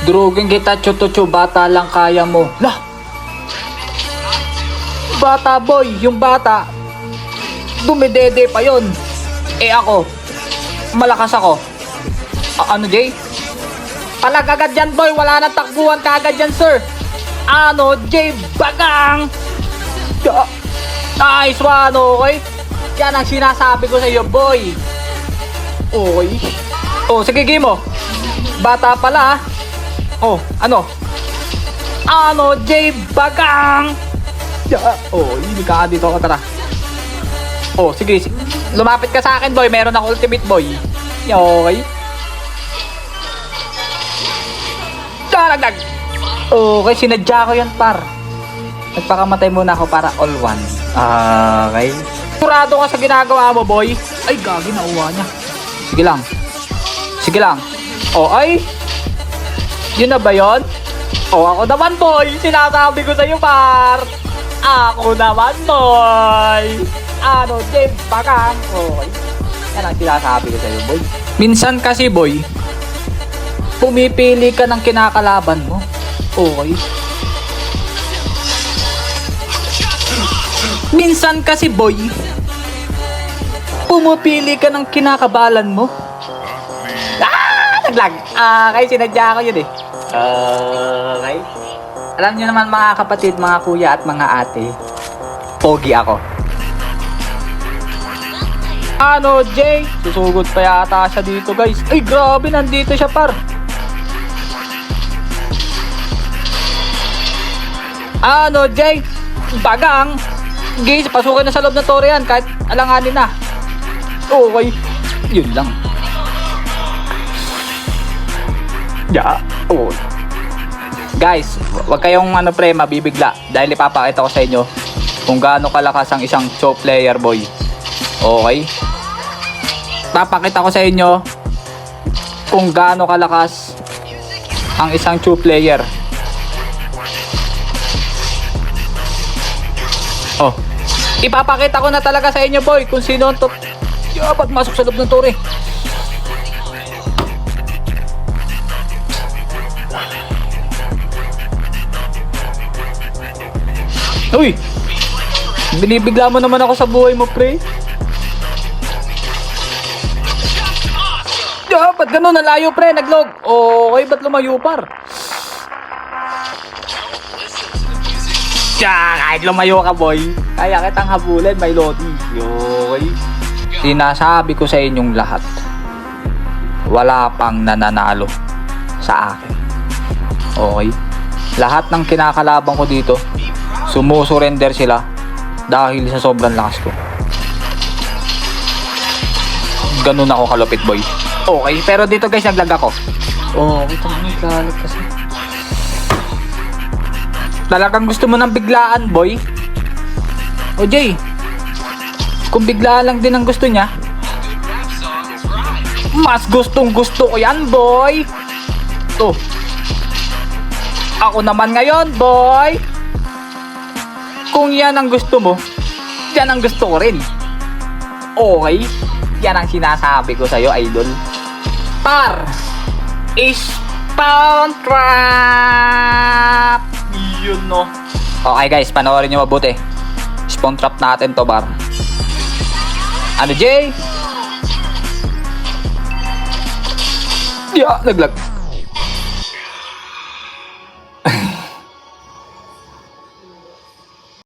Drugin kita, chutuchu, bata lang kaya mo. Lah! Bata boy, yung bata. Dumidede pa yon. Eh ako, malakas ako. A- ano, Jay? Palag agad yan, boy. Wala na takbuhan kagad yan, sir. Ano, Jay? Bagang! Ya- Nice one, okay? Yan ang sinasabi ko sa iyo, boy. Okay. Oh, sige, game mo. Bata pala, ah. Oh, ano? Ano, Jay Bagang? Ya- Oh, hindi ka dito ka tara. Oh, sige, sige. Lumapit ka sa akin, boy. Meron ako ultimate, boy. Ya, Okay. Daragdag! Okay, sinadya ko yan, par. Nagpakamatay muna ako para all one. Okay. Kurado ka sa ginagawa mo, boy. Ay, gagi, nauwa niya. Sige lang. Sige lang. O, ay. Yun na ba yun? O, ako naman, boy. Sinasabi ko sa'yo, par. Ako naman, boy. Ano, James, bakang. Okay. Yan ang sinasabi ko sa'yo, boy. Minsan kasi, boy, pumipili ka ng kinakalaban mo. Okay. Minsan kasi boy, pumipili ka ng kinakabalan mo. Ah! Naglag. Ah, kaya sinadya ko yun eh. Okay. Alam niyo naman mga kapatid, mga kuya at mga ate, pogi ako. Ano, Jay? Susugod pa yata siya dito, guys. Ay, grabe, nandito siya, par. Ano, Jay? Bagang. Guys, pasukin na sa loob ng tore yan kahit alanganin na. Okay. Yun lang. Ya. Oh. Guys, wag kayong ano pre, mabibigla dahil ipapakita ko sa inyo kung gaano kalakas ang isang cho player boy. Okay? Papakita ko sa inyo kung gaano kalakas ang isang cho player. Oh. Ipapakita ko na talaga sa inyo, boy, kung sino ang top. Dapat masok sa loob ng tore. Uy! Binibigla mo naman ako sa buhay mo, pre. Dapat ganun, nalayo, pre, naglog. Okay, ba't lumayo, par? Tiya, kahit lumayo ka boy, kaya kitang habulin, may lodi. Yoy. Sinasabi ko sa inyong lahat, wala pang nananalo sa akin. Okay? Lahat ng kinakalaban ko dito, sumusurrender sila dahil sa sobrang lakas ko. Ganun ako kalupit boy. Okay, pero dito guys, naglag ako. Oh, kita mo, galit kasi. Talagang gusto mo ng biglaan, boy? O Jay, kung biglaan lang din ang gusto niya, mas gustong gusto ko yan, boy. To. Ako naman ngayon, boy. Kung yan ang gusto mo, yan ang gusto ko rin. Okay? Yan ang sinasabi ko sa'yo, idol. Par is pound trap. Yun no. Okay guys, panoorin nyo mabuti. Spawn trap natin to bar. Ano Jay? Yeah, naglag.